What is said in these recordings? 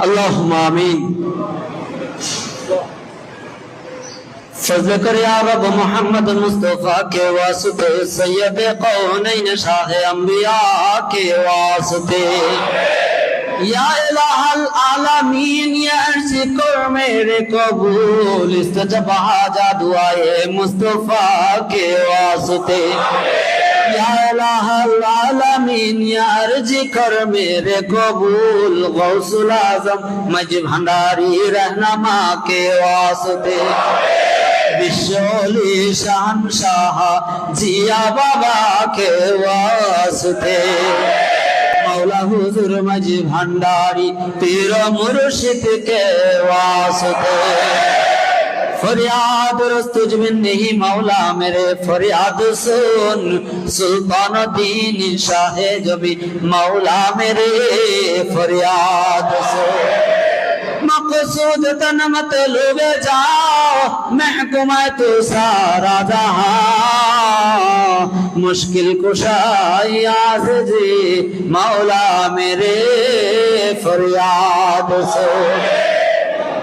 اللهم آمين فضل کر یا رب محمد مصطفیٰ کے واسطے، سید قونین شاہ انبیاء کے واسطے۔ یا الہ العالمین یا عرض کر میرے قبول استجب حاجہ دعائے مصطفیٰ کے واسطے۔ মেরে কবুল। গৌসুল আজম মজ ভান্ডারি রহনামা কে ওয়াসতে। বিশ্বলি শান সাহা জিয়া বাবা কে ওয়াসতে। মৌলা হুজুর মজ ভান্ডারি, পীর মুর্শিদ কে ওয়াসতে। فریاد رستج میں نہیں مولا میرے فریاد سن سلطان دین شاہ جبی مولا میرے فریاد سن۔ مقصود تن لوگ جاؤ محکمہ تو سارا جہاں مشکل کشائی آز جی مولا میرے فریاد سو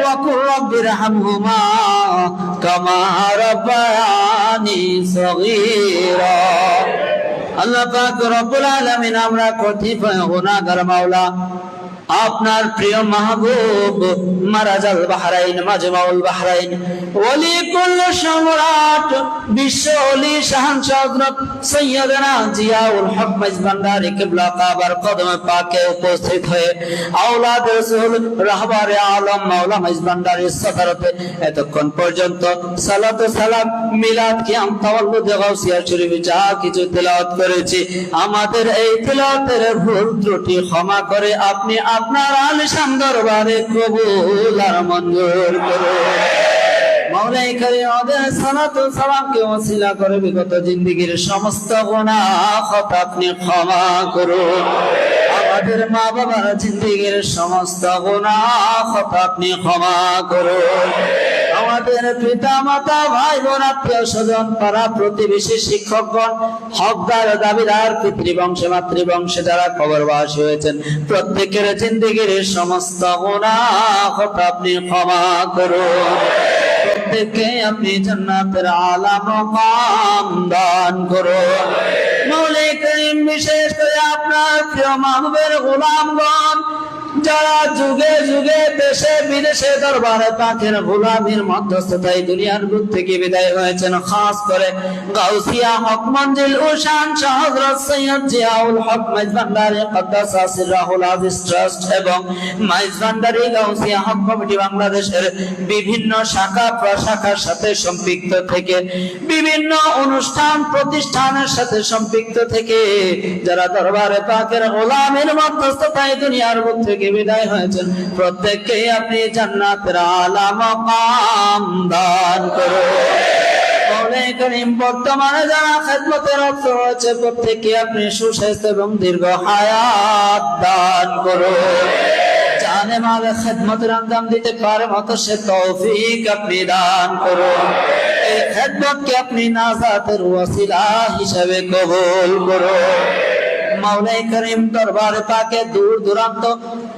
وقل رب ارحمهما كما ربياني صغيرا আল্লাহ পাক রব্বুল আলামিন আমরা কতিপয় গুনাহগার মাওলা আপনার প্রিয় মাহবুব, মারাজাল বাহরাইন, মাজমাউল বাহরাইন, ওলি কুল সম্রাট, বিশ্ব শাহানশাহ হযরত সৈয়দনা জিয়াউল হক মজবান্দারি কিবলা কাবার কদমে পাকে উপস্থিত হয়ে আওলাদ রাসূল, রাহবারে আলম মাওলা মজবান্দারি এতক্ষণ পর্যন্ত সালাত সালাম, মিলাদ, কিয়াম, তাওয়াল্লুদ, গাউসিয়া যা কিছু তেলাওয়াত করেছি, আমাদের এই তেলাওয়াতের ভুল ত্রুটি ক্ষমা করে আপনি আপনার আলিশান দরবারে কবুল আর মঞ্জুর করো। করে বিগত সমস্ত ক্ষমা আমাদের মা বাবার জিন্দেগীর সমস্ত গুনাহ খতা আপনি ক্ষমা করুন আমাদের পিতা মাতা ভাই বোন আত্মীয় স্বজন পাড়া প্রতিবেশী শিক্ষকগণ, হকদার দাবিদার, পিতৃবংশে, মাতৃবংশে যারা খবরবাসী হয়েছেন, প্রত্যেকের জিন্দেগীর সমস্ত আপনি ক্ষমা করুন। প্রত্যেককে আপনি দান করুন। মৌলিক বিশেষ করে আপনার প্রিয় গোলামগণ যারা যুগে যুগে দেশে বিদেশে দরবারে পাখের গোলামীর মধ্যস্থতায় দুনিয়ার বুক থেকে বিদায় হয়েছেন, খাস করে গাউসিয়া হক মঞ্জিল উশান শাহজরত সৈয়দ জিয়াউল হক মাইজভান্ডারি কদ্দাস আসির রাহুল আজিজ ট্রাস্ট এবং মাইজভান্ডারি গাউসিয়া হক কমিটি বাংলাদেশের বিভিন্ন শাখা প্রশাখার সাথে সম্পৃক্ত থেকে, বিভিন্ন অনুষ্ঠান প্রতিষ্ঠানের সাথে সম্পৃক্ত থেকে, যারা দরবারে পাকের গোলামের মধ্যস্থতায় দুনিয়ার বুক থেকে বিদায় হয়েছেন প্রত্যেককে আপনি জান্নাতের আলা মাকাম দান করুন করিম বর্তমানে যারা খেদমতে রত হয়েছে প্রত্যেককে আপনি সুস্বাস্থ্য এবং দীর্ঘ হায়াত দান করুন জানে মালে খেদমতের আঞ্জাম দিতে পারে মতো সে তৌফিক আপনি দান করুন এই খেদমতকে আপনি নাজাতের ওয়াসিলা হিসাবে কবুল করুন মাওলাই করিম দরবার পাকে দূর দূরান্ত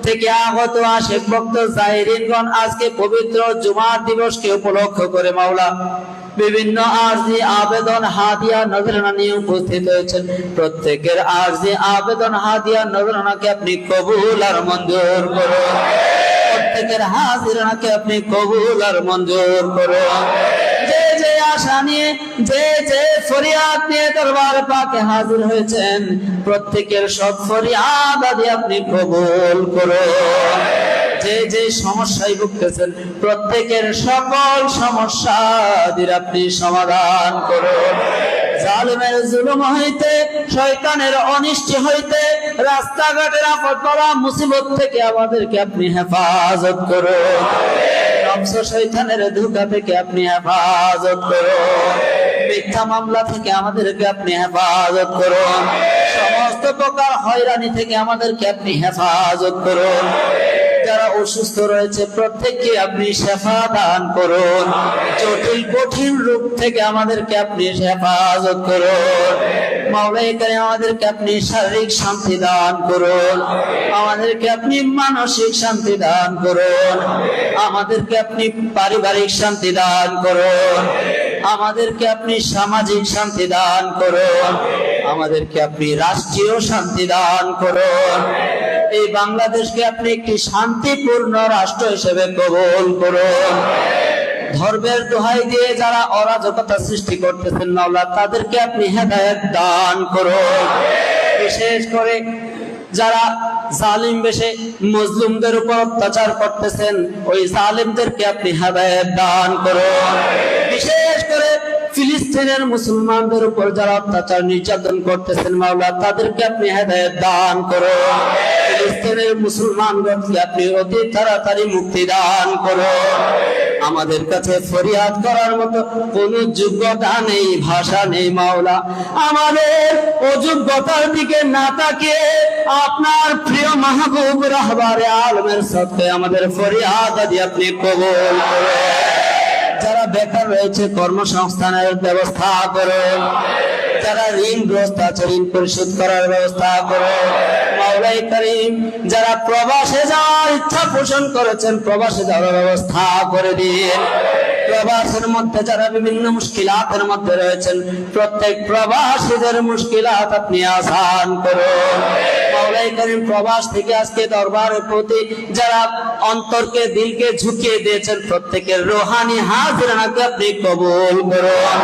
থেকে আগত আশেক ভক্ত জাহিরিনগণ আজকে পবিত্র জুমার দিবসকে উপলক্ষ করে মাওলা, বিভিন্ন আরজি আবেদন হাদিয়া নজরানা নিয়ে উপস্থিত হয়েছেন। প্রত্যেকের আরজি আবেদন হাদিয়া নজরানাকে আপনি কবুল আর মঞ্জুর করুন। প্রত্যেকের হাজিরানাকে আপনি কবুল আর মঞ্জুর যে দরবার পাকে হাজির হয়েছেন, প্রত্যেকের সব ফরিয়াদ আদি আপনি কবুল করুন। যে যে সমস্যায় ভুগতেছেন, প্রত্যেকের সকল সমস্যাদের আপনি সমাধান করুন। জালিমের জুলুম হইতে, শয়তানের হইতে, রাস্তাঘাটের আপদ বাবা মুসিবত থেকে আমাদেরকে আপনি হেফাজত করুন। নফস শৈতানের ধোকা থেকে আপনি হেফাজত করুন। মিথ্যা মামলা থেকে আমাদেরকে আপনি হেফাজত করুন। সমস্ত প্রকার হয়রানি থেকে আমাদেরকে আপনি হেফাজত করুন। যারা অসুস্থ রয়েছে, প্রত্যেককে আপনি শেফা দান করুন। জটিল, কঠিন রূপ থেকে আমাদেরকে আপনি হেফাজত করুন। মাওলাই আমাদেরকে আপনি শারীরিক শান্তি দান করুন। আমাদেরকে আপনি মানসিক শান্তি দান করুন। আমাদেরকে আপনি পারিবারিক শান্তি দান করুন। আমাদেরকে আপনি সামাজিক শান্তি দান করুন। আমাদেরকে আপনি রাষ্ট্রীয় শান্তি দান করুন। এই বাংলাদেশকে আপনি একটি শান্তিপূর্ণ রাষ্ট্র হিসেবে কবুল করুন। ধর্মের দোহাই দিয়ে যারা অরাজকতা সৃষ্টি করতেছেন মাওলা, তাদেরকে আপনি হেদায়েত দান করুন। বিশেষ করে যারা জালিম বেশে মজলুমদের উপর অত্যাচার করতেছেন, ওই জালিমদেরকে আপনি হেদায়েত দান করুন। বিশেষ করে ফিলিস্তিনের মুসলমানদের উপর যারা অত্যাচার নির্যাতন করতেছেন মাওলা, তাদেরকে আপনি হেদায়েত দান করুন। ফিলিস্তিনের মুসলমানগণকে আপনি অতি তাড়াতাড়ি মুক্তি দান করুন। আমাদের কাছে ফরিয়াদ করার মতো কোন যোগ্যতা নেই, ভাষা নেই, মাওলা। আমাদের অযোগ্যতার দিকে না তাকিয়ে আপনার প্রিয় মাহবুব রাহবারে আলমের সত্ত্বে আমাদের ফরিয়াদ আদি আপনি কবুল যারা বেকার রয়েছে, কর্মসংস্থানের ব্যবস্থা করুন। যারা ঋণগ্রস্ত আছে, ঋণ পরিশোধ করার ব্যবস্থা করুন মাওলাই করিম, যারা প্রবাসে যাওয়ার ইচ্ছা পোষণ করেছেন, প্রবাসে যাওয়ার ব্যবস্থা করে দিন। প্রবাসের মধ্যে যারা বিভিন্ন মুশকিলাতের মধ্যে রয়েছেন, প্রত্যেক প্রবাসীদের মুশকিলাত আপনি আসান করুন। মাওলাই করিম, প্রবাস থেকে আজকে দরবারের প্রতি যারা অন্তরকে, দিলকে ঝুঁকিয়ে দিয়েছেন, প্রত্যেকের রোহানি হাজরানাকে আপনি কবুল করুন।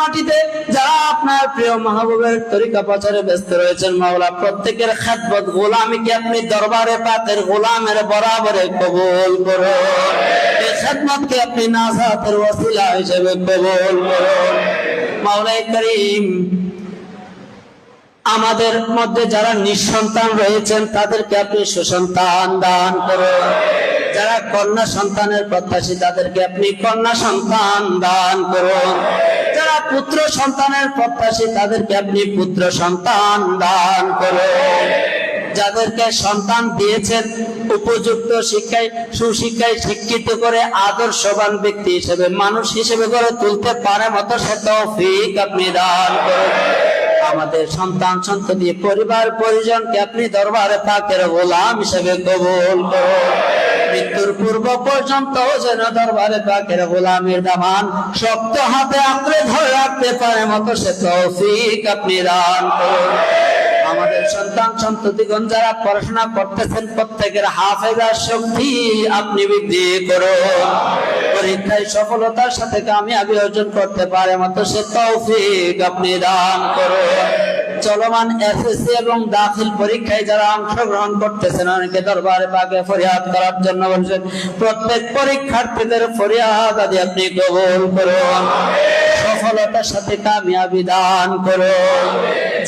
মাটিতে যারা আপনার প্রিয় মাহবুবের তরিকা প্রচারে ব্যস্ত রয়েছেন, মাওলা, প্রত্যেকের খেদমত গোলামিকে আপনি দরবারে পাকের গোলামের বরাবরে কবুল করুন। এই খেদমতকে আপনি নাজাতের ওসিলা হিসেবে কবুল করুন। মাওলাই করিম, আমাদের মধ্যে যারা নিঃসন্তান রয়েছেন, তাদেরকে আপনি সুসন্তান দান করুন। যারা কন্যা সন্তানের প্রত্যাশী, তাদেরকে আপনি কন্যা সন্তান দান করুন। যারা পুত্র সন্তানের প্রত্যাশী, তাদেরকে আপনি পুত্র সন্তান দান করুন যাদেরকে সন্তান দিয়েছেন, উপযুক্ত শিক্ষায়, সুশিক্ষায় শিক্ষিত করে আদর্শবান ব্যক্তি হিসেবে, মানুষ হিসেবে গড়ে তুলতে পারে মতো সে তৌফিক আপনি দান করুন। আমাদের সন্তান সন্ততি, পরিবার, পরিজনকে আপনি দরবারে পাকের গোলাম হিসেবে কবুল করুন। মৃত্যুর পূর্ব পর্যন্ত যেন দরবারে পাকের গোলামের দামান শক্ত হাতে আঁকড়ে ধরে রাখতে পারে মতো সে তৌফিক আপনি দান করুন। আমাদের সন্তান, সন্ততিগণ যারা পড়াশোনা করতেছেন, প্রত্যেকের হাফেজার শক্তি আপনি বৃদ্ধি করুন। পরীক্ষায় সফলতার সাথে কামিয়াবি অর্জন করতে পারে মতো সে তৌফিক আপনি দান করুন। চলমান এসএসসি এবং দাখিল পরীক্ষায় যারা অংশগ্রহণ করতেছেন, অনেকে দরবারে পাকে ফরিয়াদ করার জন্য বলছেন, প্রত্যেক পরীক্ষার্থীদের ফরিয়াদ আদি আপনি কবুল করুন, সফলতার সাথে কামিয়াবি দান করুন।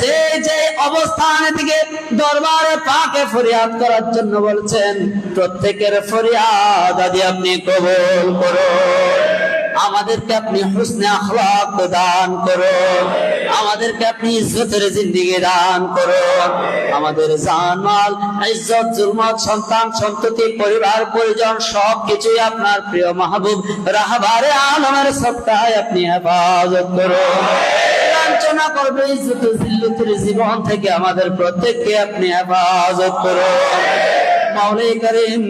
যে যে অবস্থান থেকে দরবারে পাকে ফরিয়াদ করার জন্য বলছেন, প্রত্যেকের ফরিয়াদ আদি আপনি কবুল করুন। আমাদেরকে আপনি হুসনে আখলাক দান করুন আমাদেরকে আপনি ইজ্জতের জিন্দিগি দান করুন আমাদের জান, মাল, ইজ্জত, জুলমত, সন্তান, সন্ততি, পরিবার, পরিজন, সব কিছুই আপনার প্রিয় মাহবুব রাহবারে আলমের সত্তায় আপনি হেফাজত করুন লাঞ্ছনা করবে ইজ্জত জিল্লতের জীবন থেকে আমাদের প্রত্যেককে আপনি হেফাজত করুন মাওলাই করিম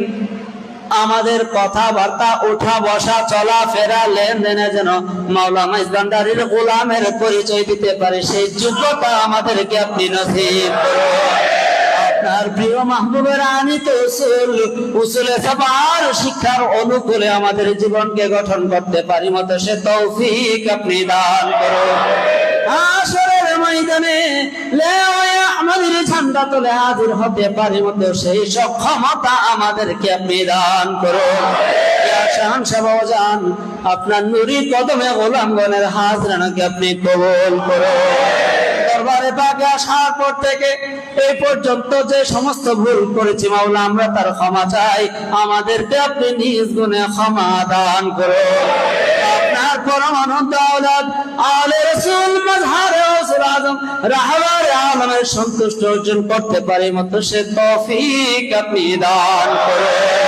আমাদের কথাবার্তা, উঠা বসা, চলা ফেরা, লেনদেনে যেন মাওলানা ইসবান্ডারির গোলামের পরিচয় দিতে পারে, সেই যোগ্যতা আমাদেরকে আপনি নসিব শিক্ষার অনুকূলে আমাদের জীবনকে গঠন করতে পারি মতো সে তৌফিক আপনি দান আসরের ময়দানে আমাদের ঝান্ডা তোলে হাজির হতে পারি মতো সেই সক্ষমতা আমাদেরকে আপনি দান আপনার নুরি কদমে গোলামগণের হাজরানাকে আপনি কবল করুন। দরবারে পাকে আসার পর থেকে এই পর্যন্ত যে সমস্ত ভুল করেছি, মাওলা, আমরা তার ক্ষমা চাই। আমাদেরকে আপনি নিজ গুণে ক্ষমা দান করো আপনার পরমানন্দ আওলাদ, আলে রসুল মজহারে রসুল আজম, রাহবার আলমের সন্তুষ্ট অর্জন করতে পারি মতো সে তৌফিক আপনি দান করো